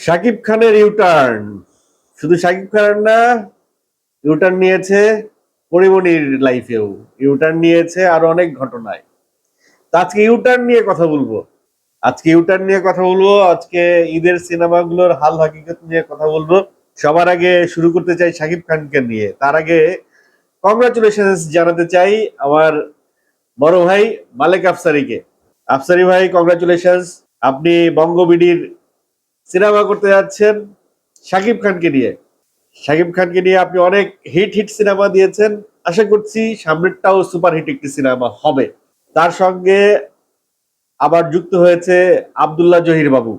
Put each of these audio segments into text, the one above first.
শাকিব খানের ইউটার্ন শুধু শাকিব খানের না ইউটার্ন নিয়েছে পরিমণির লাইফেও ইউটার্ন নিয়েছে আরও অনেক ঘটনায়। তো আজকে ইউটার্ন নিয়ে কথা বলব। আজকে ইউটার্ন নিয়ে কথা বলব, আজকে ঈদের সিনেমাগুলোর হাল হাকিকত নিয়ে কথা বলব। সবার আগে শুরু করতে চাই শাকিব খানকে নিয়ে। তার আগে কংগ্রাচুলেশন জানাতে চাই আমার বড় ভাই মালেক আফসারিকে। আফসারি ভাই কংগ্রাচুলেশন আপনি বঙ্গবিডির সিনেমা করতে যাচ্ছেন শাকিব খানকে নিয়ে। শাকিব খানকে নিয়ে আপনি অনেক হিট হিট সিনেমা দিয়েছেন। আশা করছি সামনেরটাও সুপার হিট একটি সিনেমা হবে। তার সঙ্গে আবার যুক্ত হয়েছে আব্দুল্লাহ জহির বাবু।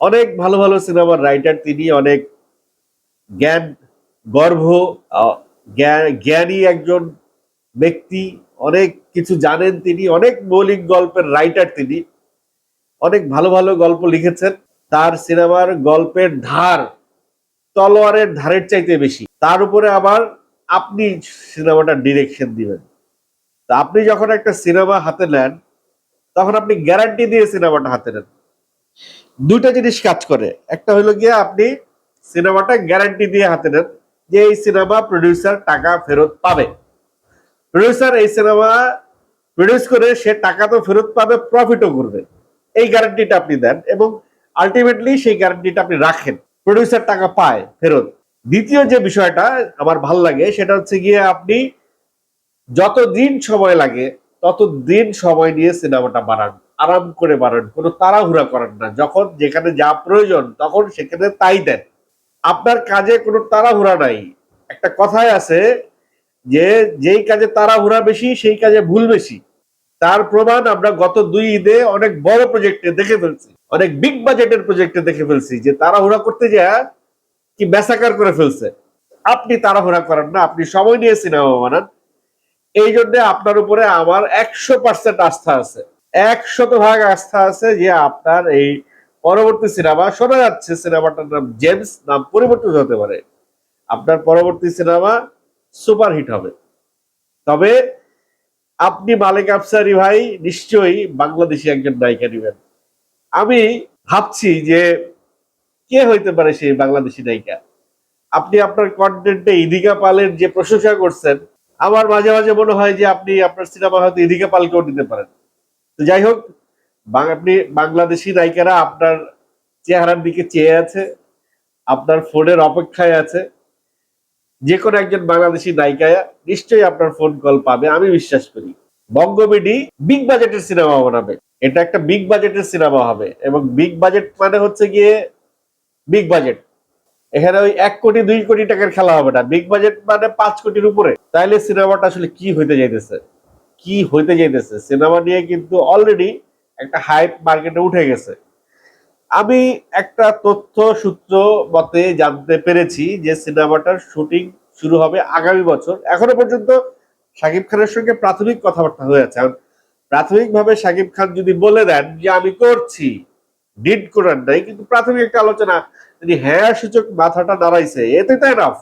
অনেক ভালো ভালো সিনেমার রাইটার তিনি, অনেক জ্ঞান, গর্ভ জ্ঞানী একজন ব্যক্তি, অনেক কিছু জানেন তিনি, অনেক মৌলিক গল্পের রাইটার তিনি। অনেক ভালো ভালো গল্প লিখেছেন। তার সিনেমার গল্পের ধার তলোয়ারের ধারের চাইতে বেশি। তার উপরে আবার আপনি সিনেমাটা ডিরেকশন দিবেন। তা আপনি যখন একটা সিনেমা হাতে নেন, তখন আপনি গ্যারান্টি দিয়ে সিনেমাটা হাতে নেন। দুইটা জিনিস কাজ করে। একটা হলো গিয়ে আপনি সিনেমাটা গ্যারান্টি দিয়ে হাতে নেন যে এই সিনেমা প্রডিউসার টাকা ফেরত পাবে। প্রডিউসার এই সিনেমা প্রডিউস করে সে টাকা তো ফেরত পাবে প্রফিটও করবে। এই গ্যারান্টিটা আপনি দেন এবং আলটিমেটলি সেই গ্যারান্টিটা আপনি রাখেন। প্রডিউসার টাকা পায়, ফেরত। দ্বিতীয় যে বিষয়টা আমার ভালো লাগে, সেটা হচ্ছে গিয়ে আপনি যত দিন সময় লাগে তত দিন সময় নিয়ে সিনেমাটা বানান। আরাম করে বানান, কোনো তাড়াহুড়া করেন না। যখন যেখানে যা প্রয়োজন, তখন সেখানে তাই দেন। আপনার কাজে কোনো তাড়াহুড়া নাই। একটা কথায় আছে যে, যেই কাজে তাড়াহুড়া বেশি, সেই কাজে ভুল বেশি। তার প্রমাণ আমরা গত দুই ঈদে অনেক বড় প্রজেক্টে দেখে ফেলছি। অনেক বিগ বাজেটের প্রজেক্টে দেখে ফেলছি যে তাড়াহুড়া করতে যা কি বেসাকার করে ফেলছে। আপনি তাড়াহুড়া করেন না, আপনি সময় নিয়ে সিনেমা বানান। এই জন্য আপনার উপরে আমার একশো পার্সেন্ট আস্থা আছে। একশত ভাগ আস্থা আছে যে আপনার এই পরবর্তী সিনেমা শোনা যাচ্ছে সিনেমাটার নাম জেমস নাম পরিবর্তিত হতে পারে। আপনার পরবর্তী সিনেমা সুপার হিট হবে। তবে আপনি মালিক আফসারি ভাই, নিশ্চয়ই বাংলাদেশি একজন নায়িকা নেবেন। আমি ভাবছি যে কে হইতে পারে সেই বাংলাদেশি নায়িকা? আপনি আপনার কন্টেন্টে ইদিকা পালের যে প্রশংসা করছেন, আমার মাঝে মাঝে মনে হয় যে আপনি আপনার সিনেমা হয়তো ইদিকা পালকেও নিতে পারেন। তো যাই হোক আপনি বাংলাদেশি নায়িকারা আপনার চেহারার দিকে চেয়ে আছে, আপনার ফোনের অপেক্ষায় আছে, যে কোনো একজন বাংলাদেশি নায়িকা নিশ্চয়ই আপনার ফোন কল পাবে, আমি বিশ্বাস করি। বঙ্গবিডি বিগ বাজেটের সিনেমা বানাবে। এটা একটা বিগ বাজেটের সিনেমা হবে এবং বিগ বাজেট মানে হচ্ছে গিয়ে বিগ বাজেট এখানে ওই এক কোটি, দুই কোটি টাকার খেলা হবে না। বিগ বাজেট মানে পাঁচ কোটির উপরে। তাইলে সিনেমাটা আসলে কি হইতে যাইতেছে? কি হইতে যাইতেছে? সিনেমা নিয়ে কিন্তু অলরেডি একটা হাইপ মার্কেটে উঠে গেছে। আমি একটা তথ্য, সূত্র মতে জানতে পেরেছি যে সিনেমাটার শুটিং শুরু হবে আগামী বছর। এখনও পর্যন্ত শাকিব খানের সঙ্গে প্রাথমিক কথাবার্তা হয়েছে এখন প্রাথমিকভাবে শাকিব খান যদি বলে দেন যে আমি করছি, ডিড করার নাই, কিন্তু প্রাথমিক একটা আলোচনা, যদি হ্যাঁ সূচক মাথাটা দাঁড়াইছে এতে তাই নাফ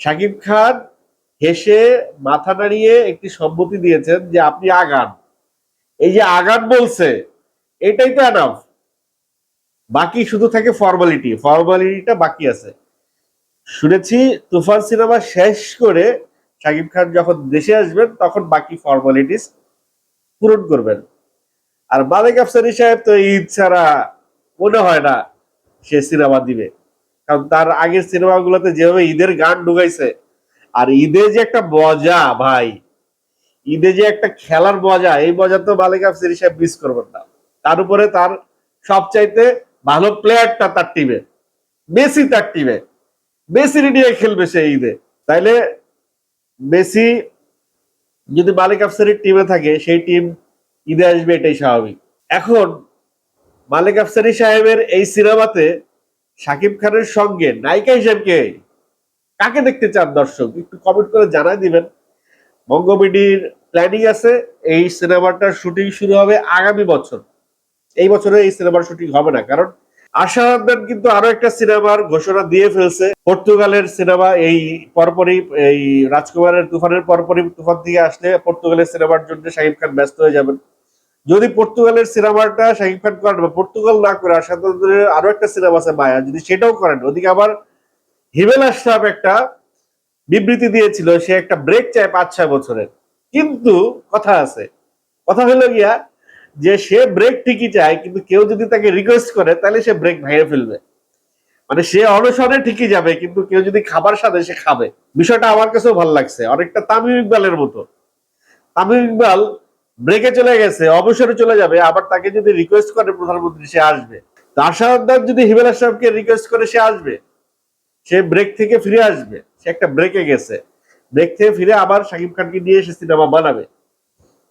শাকিব খান হেসে মাথা নাড়িয়ে একটি সম্মতি দিয়েছেন যে আপনি আগান। এই যে আগান বলছে, এটাই তো এনাফ বাকি শুধু থাকে ফর্মালিটি ফর্মালিটিটা বাকি আছে। শুনেছি তুফান সিনেমা শেষ করে শাকিব খান যখন দেশে আসবেন, তখন বাকি ফর্মালিটিস পূরণ করবেন। আর মালিক আফসারি সাহেব তো ঈদ ছাড়া মনে হয় না সে সিনেমা দিবে। কারণ তার আগের সিনেমাগুলোতে যেভাবে ঈদের গান ঢুকাইছে, আর ঈদে যে একটা মজা ভাই, ঈদে যে একটা খেলার মজা, এই মজা তো মালিক আফসারি সাহেব মিস করবেন না। তার উপরে তার সবচাইতে ভালো প্লেয়ারটা তার টিমে মেসি তার টিমে মেসি নিয়ে খেলবে সে ঈদে। তাইলে মেসি যদি মালিক আফসারির টিমে থাকে, সেই টিম ঈদে আসবে, এটাই স্বাভাবিক। এখন, মালিক আফসারি সাহেবের এই সিনেমাতে শাকিব খানের সঙ্গে নায়িকা হিসেবে কাকে দেখতে চান দর্শক? একটু কমেন্ট করে জানাই দিবেন। বঙ্গবিডির প্ল্যানিং আছে, এই সিনেমাটার শুটিং শুরু হবে আগামী বছর। এই বছরে এই সিনেমার শুটিং হবে না, কারণ আশা কিন্তু আরও একটা সিনেমার ঘোষণা দিয়ে ফেলছে। পর্তুগালের সিনেমা এই পরপরই, এই রাজকুমারের তুফানের পরপরই তুফান থেকে আসলে পর্তুগালের সিনেমার জন্য শাহিব খান ব্যস্ত হয়ে যাবেন। যদি পর্তুগালের সিনেমাটা শাকিব খান করেন বা পর্তুগাল না করে আর আরও একটা সিনেমা আছে মায়া, যদি সেটাও করেন, ওদিকে আবার হিমেল আশরাফ একটা বিবৃতি দিয়েছিল, সে একটা ব্রেক চায় পাঁচ ছয় বছরের। কিন্তু কথা আছে, কথা হলো গিয়া যে সে ব্রেক ঠিকই চায়, কিন্তু কেউ যদি তাকে রিকোয়েস্ট করে, তাহলে সে ব্রেক ভেঙে ফেলবে। মানে সে অনশনে ঠিকই যাবে, কিন্তু কেউ যদি খাবার সাথে সে খাবে। বিষয়টা আমার কাছেও ভালো লাগছে। অনেকটা তামিম ইকবালের মতো। তামিম ইকবাল ব্রেকে চলে গেছে, অবসরে চলে যাবে, আবার তাকে যদি রিকোয়েস্ট করে প্রধানমন্ত্রী, সে আসবে। তার যদি হিমেল আশরাফকে রিকোয়েস্ট করে, সে আসবে। সে ব্রেক থেকে ফিরে আসবে। সে একটা ব্রেকে গেছে। ব্রেক থেকে ফিরে আবার শাকিব খানকে নিয়ে এসে সিনেমা বানাবে।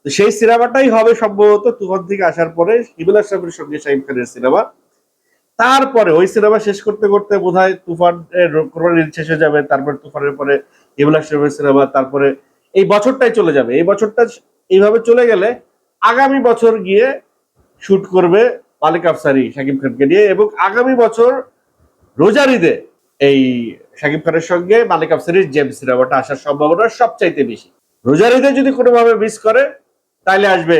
তো সেই সিনেমাটাই হবে সম্ভবত তুফান থেকে আসার পরে হিমেল আশরাফের সঙ্গে শাকিব খানের সিনেমা। তারপরে ওই সিনেমা শেষ করতে করতে বোধ হয় তুফান শেষ হয়ে যাবে, তারপরে তুফানের পরে হিমেল আশরাফের সিনেমা, তারপরে এই বছরটাই চলে যাবে। এই বছরটা এইভাবে চলে গেলে আগামী বছর গিয়ে শুট করবে মালিক আফসারি শাকিব খানকে নিয়ে এবং আগামী বছর রোজার ঈদে এই শাকিব খানের সঙ্গে মালিক আফসারির জেম সিনেমাটা আসার সম্ভাবনা সবচাইতে বেশি। রোজার ঈদে যদি কোনোভাবে মিস করে তাহলে আসবে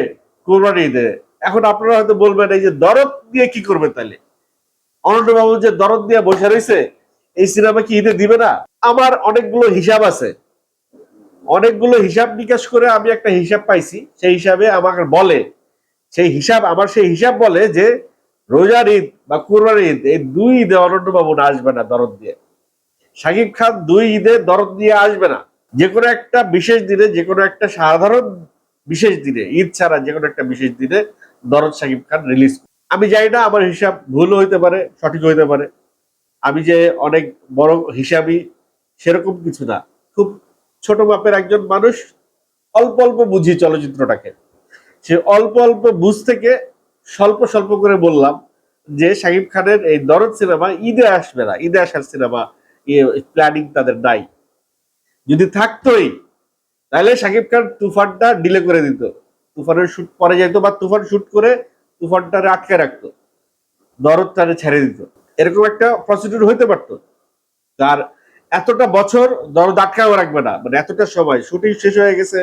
কোরবানি ঈদে। এখন আপনারা হয়তো বলবেন, এই যে দরদ দিয়ে কি করবে তাহলে অনন্তবাবু যে দরদ দিয়ে বসে রয়েছে, এই সিনেমা কি ঈদে দিবে না? আমার অনেকগুলো হিসাব আছে। অনেকগুলো হিসাব নিকাশ করে আমি একটা হিসাব পাইছি, সেই হিসাবে আমাকে বলে, সেই হিসাব, আমার সেই হিসাব বলে যে রোজার ঈদ বা কুরবান ঈদ, এই দুই ঈদে অনন্তবাবু না আসবে না দরদ দিয়ে। শাকিব খান দুই ঈদে দরদ দিয়ে আসবে না। যে কোনো একটা বিশেষ দিনে, যে কোনো একটা সাধারণ বিশেষ দিনে, ঈদ ছাড়া যে কোনো একটা বিশেষ দিনে দরদ শাকিব খান রিলিজ আমি জানি না আমার হিসাব ভুল হইতে পারে, সঠিক হইতে পারে। আমি যে অনেক বড় হিসাবই সেরকম কিছু না। খুব ছোট মাপের একজন মানুষ অল্প অল্প বুঝি চলচ্চিত্রটাকে। সে অল্প অল্প বুঝ থেকে স্বল্প স্বল্প করে বললাম যে শাকিব খানের এই দরদ সিনেমা ঈদে আসবে না, ঈদে আসার সিনেমা প্ল্যানিং তাদের নাই। যদি থাকতোই তাহলে শাকিব খান তুফানটা ডিলে করে দিত। তুফানের শুট পরে যেত বা তুফান শুট করে তুফানটারে আটকে রাখতো। দরদটারে ছেড়ে দিত। এরকম একটা প্রসিডিউর হইতে পারতো। তার এতটা বছর দরদ আটকাও রাখবে না। মানে এতটা সময়। শুটিং শেষ হয়ে গেছে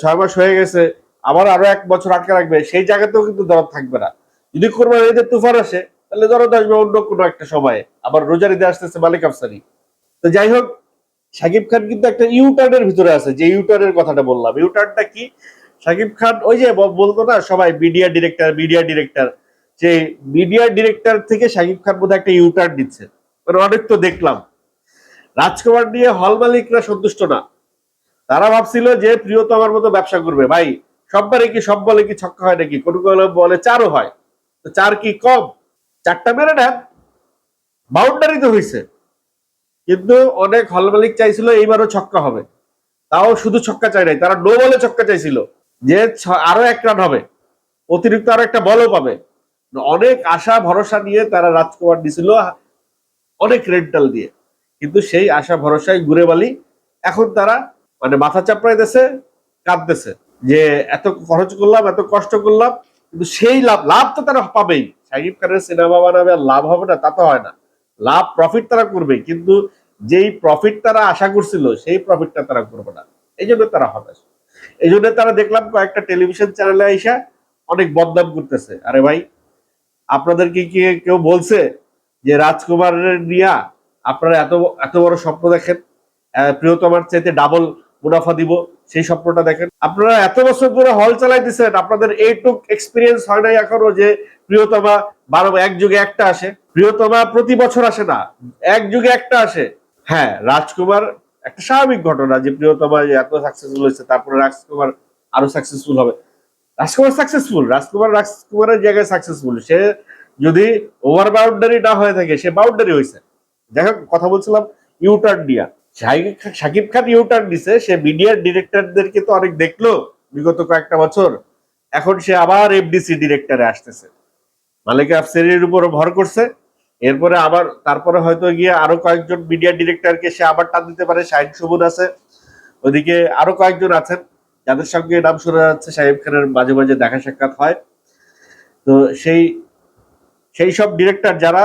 ছয় মাস হয়ে গেছে, আবার আরও এক বছর আটকে রাখবে। সেই জায়গাতেও কিন্তু দরদ থাকবে না। যদি কোরবানি ঈদের তুফান আসে, তাহলে দরদ আসবে অন্য কোনো একটা সময়ে। আবার রোজার ঈদে আসতেছে মালিক আফসারি। তো যাই হোক শাকিব খান কিন্তু একটা ইউটার্নের ভিতরে আছে, যে ইউটার্নের কথাটা বললাম। ইউটার্নটা কি? শাকিব খান, ওই যে বলতো না সবাই মিডিয়া ডিরেক্টর মিডিয়া ডিরেক্টর যে মিডিয়া ডিরেক্টর থেকে শাকিব খান বোধহয় একটা ইউটার্ন দিচ্ছে মানে অনেক তো দেখলাম। রাজকুমার নিয়ে হল মালিকরা সন্তুষ্ট না। তারা ভাবছিল যে প্রিয়তমার মতো ব্যবসা করবে। ভাই সববারে কি, সব বলে কি ছক্কা হয় নাকি? কোনো কোনো বলে চারও হয়। তো চার কি কম? চারটা মেরে নেন। বাউন্ডারি তো হয়েছে কিন্তু অনেক হল মালিক চাইছিল এইবারও ছক্কা হবে। তাও শুধু ছক্কা চাই নাই, তারা নো বলে ছক্কা চাইছিল। যে আরও এক রান হবে। অতিরিক্ত আরও একটা বলও পাবে। অনেক আশা, ভরসা নিয়ে তারা রাজকুমার দিছিল অনেক রেন্টাল দিয়ে। কিন্তু সেই আশা, ভরসায় ঘুরে বালি এখন তারা মানে মাথা চাপড়াইতেছে কাঁদতেছে যে এত খরচ করলাম, এত কষ্ট করলাম, কিন্তু সেই লাভ লাভ তো তারা পাবেই। শাকিব খানের সিনেমা বানাবে লাভ হবে না, তা তো হয় না। লাভ প্রফিট তারা করবে কিন্তু যেই প্রফিট তারা আশা করছিল, সেই প্রফিটটা তারা করবে না। এই জন্য তারা হতাশ। এই জন্য তারা দেখলাম কয়েকটা টেলিভিশন চ্যানেলে আইসা অনেক বদনাম করতেছে। আরে ভাই, আপনাদেরকে কি কেউ বলছে যে রাজকুমারের নিয়া আপনারা এত এত বড় স্বপ্ন দেখেন? প্রিয়তমার চাইতে ডাবল মুনাফা দিব, সেই স্বপ্নটা দেখেন। আপনারা এত বছর ধরে হল চালাই দিচ্ছেন আপনাদের এইটুক এক্সপিরিয়েন্স হয় নাই এখনও যে প্রিয়তমা বারো, এক যুগে একটা আসে। প্রিয়তমা প্রতি বছর আসে না, এক যুগে একটা আসে। হ্যাঁ রাজকুমার একটা স্বাভাবিক ঘটনা যে প্রিয়তমা এত সাকসেসফুল হয়েছে, তারপরে রাজকুমার আরও সাকসেসফুল হবে। রাজকুমার সাকসেসফুল রাজকুমার রাজকুমারের জায়গায় সাকসেসফুল সে যদি ওভার বাউন্ডারি না হয়ে থাকে, সে বাউন্ডারি হয়েছে। হোক, কথা বলছিলাম ইউটার্ন দিয়া খান- খান ইউটার্ন দিছে সে মিডিয়ার ডিরেক্টরদেরকে তো অনেক দেখল বিগত কয়েকটা বছর। এখন সে আবার এফডিসি ডিরেক্টরে আসতেছে। মালিক আফসারির উপর ভর করছে। এরপরে আবার তারপরে হয়তো গিয়ে আরও কয়েকজন মিডিয়া ডিরেক্টরকে সে আবার টান দিতে পারে, শাহিন সুমন আছে। ওদিকে আরও কয়েকজন আছেন, যাদের সঙ্গে নাম শোনা যাচ্ছে সাহেব খানের মাঝে মাঝে দেখা সাক্ষাৎ হয়। তো সেই সেই সব ডিরেক্টর যারা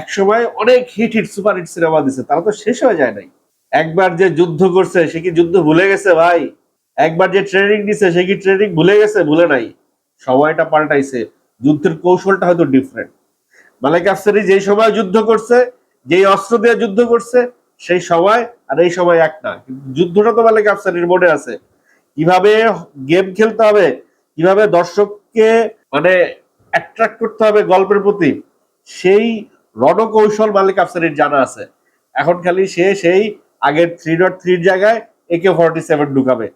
একসময় অনেক hit hit super hit cinema দিছে, তারা তো শেষ হয়ে যায় নাই। একবার যে যুদ্ধ করছে, সে কি যুদ্ধ ভুলে গেছে ভাই? একবার যে ট্রেনিং দিছে, সে কি ট্রেনিং ভুলে গেছে? ভুলে নাই। সময়টা পাল্টাইছে। যুদ্ধের কৌশলটা হয়তো ডিফারেন্ট মালিক আফসারি যেই সময় যুদ্ধ করছে, যেই অস্ত্র দিয়ে যুদ্ধ করছে, সেই সময় আর এই সময় এক না। যুদ্ধটা তো মালিক আফসারির মনে আছে। কীভাবে গেম খেলতে হবে, কীভাবে দর্শককে মানে অ্যাট্রাক্ট করতে হবে গল্পের প্রতি, সেই রণকৌশল মালিক আফসারির জানা আছে। এখন খালি সে সেই আগের থ্রি ডট থ্রির জায়গায় একে ফর্টি সেভেন ঢুকাবে।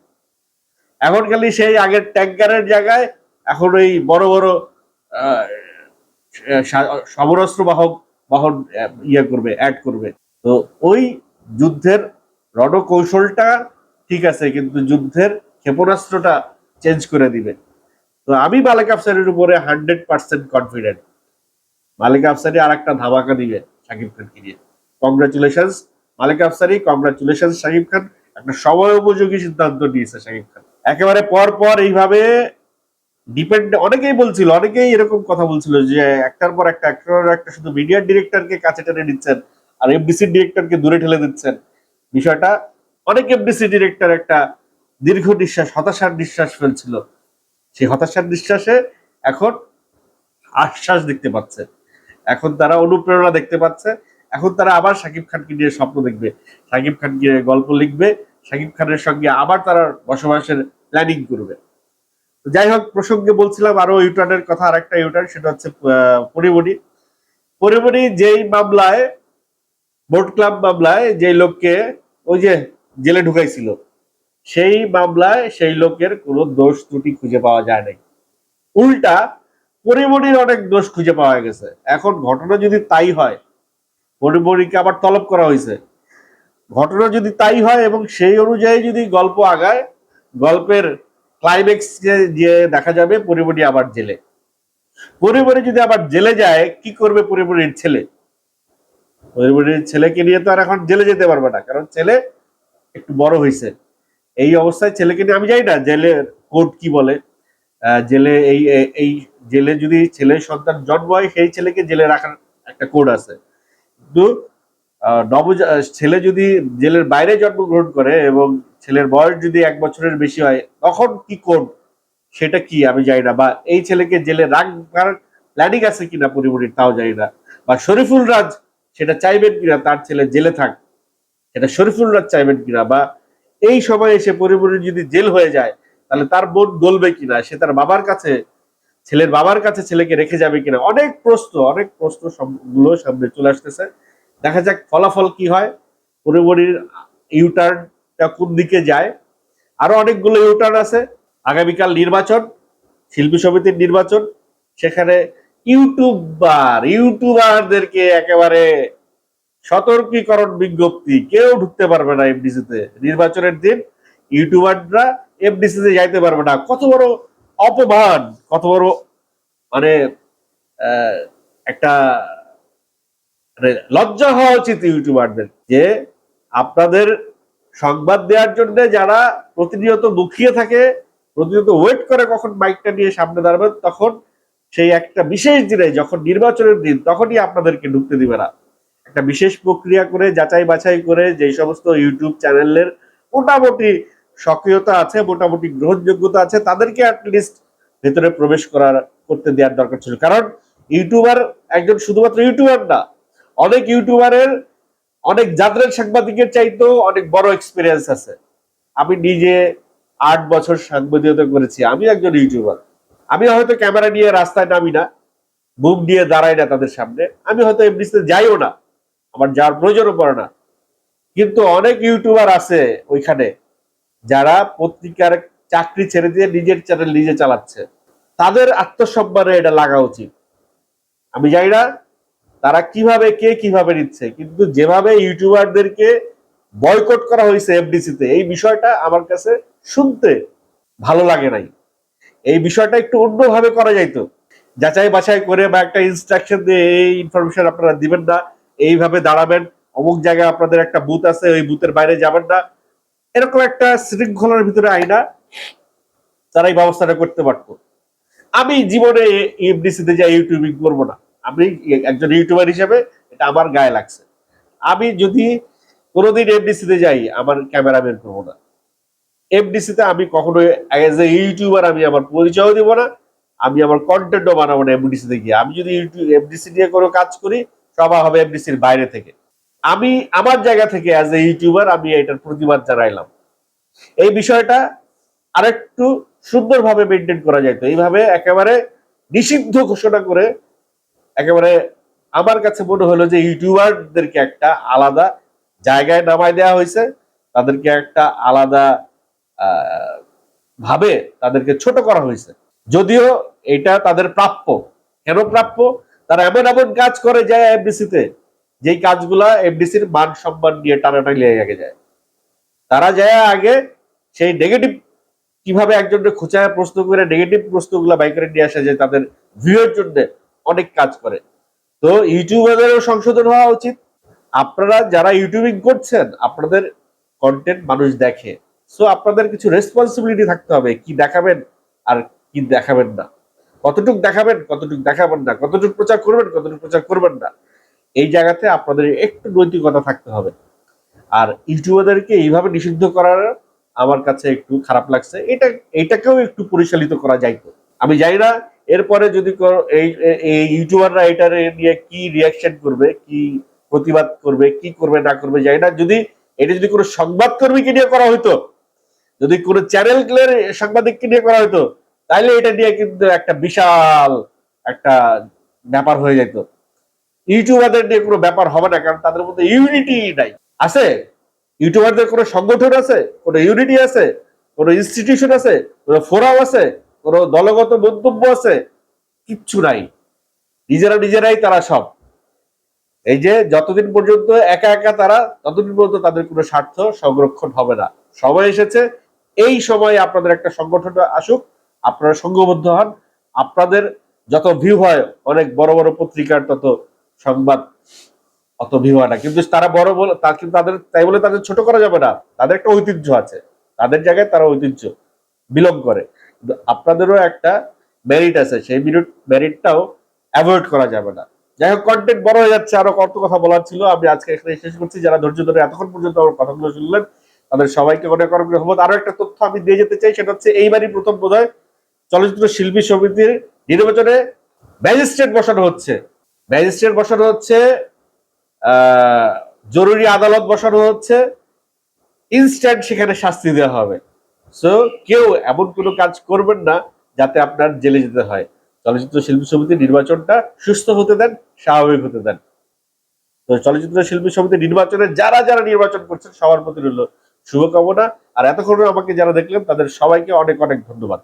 এখন খালি সেই আগের ট্যাঙ্কারের জায়গায় এখন ওই বড় বড় সমরাস্ত্র বাহক, বাহন ইয়ে করবে অ্যাড করবে। তো ওই যুদ্ধের রণকৌশলটা ঠিক আছে, কিন্তু যুদ্ধের ক্ষেপণাস্ত্রটা চেঞ্জ করে দিবে। তো আমি মালিক আফসারির উপরে hundred percent confident Malik Afsari আর একটা ধামাকা দিবে শাকিব খানকে নিয়ে। Congratulation Malik Afsari congratulation Shakib Khan. একটা সময় উপযোগী সিদ্ধান্ত নিয়েছে শাকিব খান। একেবারে পর পর এইভাবে ডিপেন্ড অনেকেই বলছিল, অনেকেই এরকম কথা বলছিল যে একটার পর একটা, একটার একটা শুধু মিডিয়ার ডিরেক্টরকে কাছে টেনে নিচ্ছেন আর এফডিসি ডিরেক্টরকে দূরে ঠেলে দিচ্ছেন। বিষয়টা, অনেক এফডিসি ডিরেক্টর একটা দীর্ঘ নিঃশ্বাস, হতাশার নিঃশ্বাস ফেলছিল। সেই হতাশার নিঃশ্বাসে এখন আশ্বাস দেখতে পাচ্ছে। এখন তারা অনুপ্রেরণা দেখতে পাচ্ছে। এখন তারা আবার শাকিব খানকে নিয়ে স্বপ্ন দেখবে। শাকিব খানকে গল্প লিখবে। শাকিব খানের সঙ্গে আবার তারা বসবাসের প্ল্যানিং করবে। যাই হোক, প্রসঙ্গে বলছিলাম আরও ইউটার্নের কথা আর একটা ইউটার্ন সেটা হচ্ছে পরিমণি। পরিমণি যেই মামলায় বোট ক্লাব মামলায় যেই লোককে, ওই যে জেলে ঢুকাইছিল, সেই মামলায় সেই লোকের কোনো দোষ ত্রুটি খুঁজে পাওয়া যায় নাই। উল্টা পরিমণির অনেক দোষ খুঁজে পাওয়া গেছে। এখন ঘটনা যদি তাই হয়, পরিমণিকে আবার তলব করা হয়েছে। ঘটনা যদি তাই হয় এবং সেই অনুযায়ী যদি গল্প আগায়, গল্পের ক্লাইম্যাক্স যে দেখা যাবে পরিমণি আবার জেলে। পরিমণি যদি আবার জেলে যায় কি করবে পরিমণির ছেলে? পরিমণির ছেলেকে নিয়ে তো আর এখন জেলে যেতে পারবে না কারণ ছেলে একটু বড় হয়েছে এই অবস্থায় ছেলেকে নিয়ে আমি জানি না জেলে কোর্ট কি বলে? জেলে এই এই- জেলে যদি ছেলের সন্তান জন্ম হয় সেই ছেলেকে জেলে রাখার একটা কোড আছে। কিন্তু আহ, ছেলে যদি জেলের বাইরে জন্মগ্রহণ করে এবং ছেলের বয়স যদি এক বছরের বেশি হয়, তখন কি কোড সেটা কি আমি জানি না। বা এই ছেলেকে জেলে রাখবার প্ল্যানিং আছে কিনা পরিমণির তাও জানি না। বা শরীফুল রাজ সেটা চাইবেন কিনা, তার ছেলে জেলে থাক, সেটা শরীফুল রাজ চাইবেন কিনা? বা এই সময় এসে পরিমণির যদি জেল হয়ে যায়, তাহলে তার বোন গলবে কিনা? সে তার বাবার কাছে, ছেলের বাবার কাছে ছেলেকে রেখে যাবে কিনা? অনেক প্রশ্ন অনেক প্রশ্ন সবগুলো সামনে চলে আসতেছে। দেখা যাক ফলাফল কি হয়। পরিমণির ইউটার্নটা কোন দিকে যায়? আরও অনেকগুলো ইউটার্ন আছে। আগামীকাল নির্বাচন, শিল্পী সমিতির নির্বাচন। সেখানে ইউটিউবার, ইউটিউবারদেরকে একেবারে সতর্কীকরণ বিজ্ঞপ্তি। কেউ ঢুকতে পারবে না এফডিসিতে নির্বাচনের দিন ইউটিউবাররা এফডিসিতে যাইতে পারবে না। কত বড় অপমান, কত বড় মানে একটা মানে লজ্জা হওয়া উচিত ইউটিউবারদের যে আপনাদের সংবাদ দেওয়ার জন্য যারা প্রতিনিয়ত মুখিয়ে থাকে, প্রতিনিয়ত ওয়েট করে কখন মাইকটা নিয়ে সামনে দাঁড়াবেন, তখন সেই একটা বিশেষ দিনে, যখন নির্বাচনের দিন, তখনই আপনাদেরকে ঢুকতে দিবে না। একটা বিশেষ প্রক্রিয়া করে, যাচাই বাছাই করে, যেই সমস্ত ইউটিউব চ্যানেলের মোটামুটি সক্রিয়তা আছে, মোটামুটি গ্রহণযোগ্যতা আছে, তাদেরকে অ্যাটলিস্ট ভেতরে প্রবেশ করার, করতে দেওয়ার দরকার ছিল। কারণ ইউটিউবার একজন শুধুমাত্র ইউটিউবার না, অনেক ইউটিউবারের অনেক যাত্রার সাংবাদিকের চাইতেও অনেক বড় এক্সপিরিয়েন্স আছে। আমি নিজে আট বছর সাংবাদিকতা করেছি। আমি একজন ইউটিউবার আমি হয়তো ক্যামেরা নিয়ে রাস্তায় নামি না মুখ দিয়ে দাঁড়াই না তাদের সামনে। আমি হয়তো এমনিতে যাইও না, আমার যার প্রয়োজনও পড়ে না। কিন্তু অনেক ইউটিউবার আছে ওইখানে, যারা পত্রিকার চাকরি ছেড়ে দিয়ে নিজের চ্যানেল নিজে চালাচ্ছে। তাদের আত্মসম্মানে এটা লাগা উচিত। আমি জানি না তারা কীভাবে, কে কীভাবে নিচ্ছে? কিন্তু যেভাবে ইউটিউবারদেরকে বয়কট করা হয়েছে এফডিসিতে এই বিষয়টা আমার কাছে শুনতে ভালো লাগে নাই। এই বিষয়টা একটু অন্যভাবে করা যাইতো। যাচাই বাছাই করে বা একটা ইনস্ট্রাকশন দিয়ে এই ইনফরমেশন আপনারা দিবেন না, এইভাবে দাঁড়াবেন, অমুক জায়গায় আপনাদের একটা বুথ আছে, ওই বুথের বাইরে যাবেন না। এরকম একটা শৃঙ্খলার ভিতরে আইনা তারা এই ব্যবস্থাটা করতে পারতো। আমি জীবনে ইএফডিসিতে যাই ইউটিউবিং করব না। আমি একজন ইউটিউবার হিসেবে এটা আমার গায়ে লাগছে। আমি যদি কোনোদিন এফডিসিতে যাই, আমার ক্যামেরাম্যান করব না। এফডিসিতে আমি কখনো এজ এ ইউটিউবার আমি আমার পরিচয় দিব না, আমি আমার কন্টেন্টও বানাবো না এফডিসি তে গিয়ে। আমি যদি ইউটিউব এফডিসি নিয়ে কোনো কাজ করি সবা হবে এফডিসির বাইরে থেকে। আমি আমার জায়গা থেকে অ্যাজ এ ইউটিউবার আমি এটার প্রতিবাদ জানাইলাম। এই বিষয়টা আরেকটু সুন্দরভাবে মেনটেন করা যেত এইভাবে একেবারে নিষিদ্ধ ঘোষণা করে একেবারে আমার কাছে মনে হলো যে ইউটিউবারদেরকে একটা আলাদা জায়গায় নামায় দেওয়া হয়েছে। তাদেরকে একটা আলাদা ভাবে তাদেরকে ছোট করা হয়েছে। যদিও এটা তাদের প্রাপ্য। কেন প্রাপ্য? তারা এমন এমন কাজ করে যায় এফডিসি তে যেই কাজগুলা এফডিসির মান সম্মান নিয়ে টানাটানি লেগে যায় তারা যায় আগে সেই নেগেটিভ কীভাবে একজনকে খোঁচায় প্রশ্ন করে নেগেটিভ প্রশ্নগুলো বাই করে নিয়ে আসা যায় তাদের ভিউয়ের জন্য। অনেক কাজ করে। তো ইউটিউবারদেরও সংশোধন হওয়া উচিত। আপনারা যারা ইউটিউবিং করছেন, আপনাদের কন্টেন্ট মানুষ দেখে। সো আপনাদের কিছু রেসপন্সিবিলিটি থাকতে হবে, কি দেখাবেন আর কি দেখাবেন না। কতটুক দেখাবেন কতটুক দেখাবেন না। কতটুক প্রচার করবেন, কতটুক প্রচার করবেন না। এই জায়গাতে আপনাদের একটু নৈতিকতা থাকতে হবে। আর ইউটিউবারদেরকে এইভাবে নিষিদ্ধ করার আমার কাছে একটু খারাপ লাগছে। এটা, এটাকেও একটু পরিচালিত করা যাইতো। আমি জানি না এরপরে যদি এই ইউটিউবাররা এটা নিয়ে কি রিয়াকশন করবে, কি প্রতিবাদ করবে, কি করবে, না করবে, জানি না। যদি এটা যদি কোনো সংবাদ কর্মীকে নিয়ে করা হতো যদি কোনো চ্যানেল ক্লিয়ার সাংবাদিককে নিয়ে করা হতো তাহলে এটা নিয়ে কিন্তু একটা বিশাল একটা ব্যাপার হয়ে যেত। ইউটিউবারদের নিয়ে কোনো ব্যাপার হবে না, কারণ তাদের মধ্যে ইউনিটি নাই। আছে? ইউটিউবারদের কোনো সংগঠন আছে? কোনো ইউনিটি আছে? কোনো ইনস্টিটিউশন আছে? কোনো ফোরাম আছে? কোনো দলগত মন্তব্য আছে, কিচ্ছু নাই। নিজেরা নিজেরাই তারা সব। এই যে যতদিন পর্যন্ত একা একা তারা, ততদিন পর্যন্ত তাদের কোনো স্বার্থ সংরক্ষণ হবে না। সময় এসেছে, এই সময় আপনাদের একটা সংগঠন আসুক, আপনারা সংঘবদ্ধ হন। আপনাদের যত ভিউ হয়, অনেক বড় বড় পত্রিকার তত সংবাদ অত ভিউ হয় না। কিন্তু তারা বড় বলে, তা কিন্তু তাদের, তাই বলে তাদের ছোট করা যাবে না। তাদের একটা ঐতিহ্য আছে। তাদের জায়গায় তারা ঐতিহ্য বিলং করে। আপনাদেরও একটা মেরিট আছে, সেই মেরিট মেরিটটাও অ্যাভয়েড করা যাবে না। যাই হোক কন্টেন্ট বড় হয়ে যাচ্ছে, আরও কত কথা বলার ছিল, আমি আজকে এখানে শেষ করছি। যারা ধৈর্য ধরে এতক্ষণ পর্যন্ত আমার কথাগুলো শুনলেন, তাদের সবাইকে অনেক অনেক ধন্যবাদ। আরও একটা তথ্য আমি দিয়ে যেতে চাই, সেটা হচ্ছে এইবারই প্রথম বোধহয় চলচ্চিত্র শিল্পী সমিতির নির্বাচনে ম্যাজিস্ট্রেট বসানো হচ্ছে। ম্যাজিস্ট্রেট বসানো হচ্ছে জরুরি আদালত বসানো হচ্ছে ইনস্ট্যান্ট সেখানে শাস্তি দেওয়া হবে। সো কেউ এমন কোনো কাজ করবেন না যাতে আপনার জেলে যেতে হয়। চলচ্চিত্র শিল্পী সমিতির নির্বাচনটা সুস্থ হতে দেন, স্বাভাবিক হতে দেন। তো চলচ্চিত্র শিল্পী সমিতির নির্বাচনে যারা যারা নির্বাচন করছেন, সবার প্রতি রইল শুভকামনা। আর এতক্ষণ আমাকে যারা দেখলেন, তাদের সবাইকে অনেক অনেক ধন্যবাদ।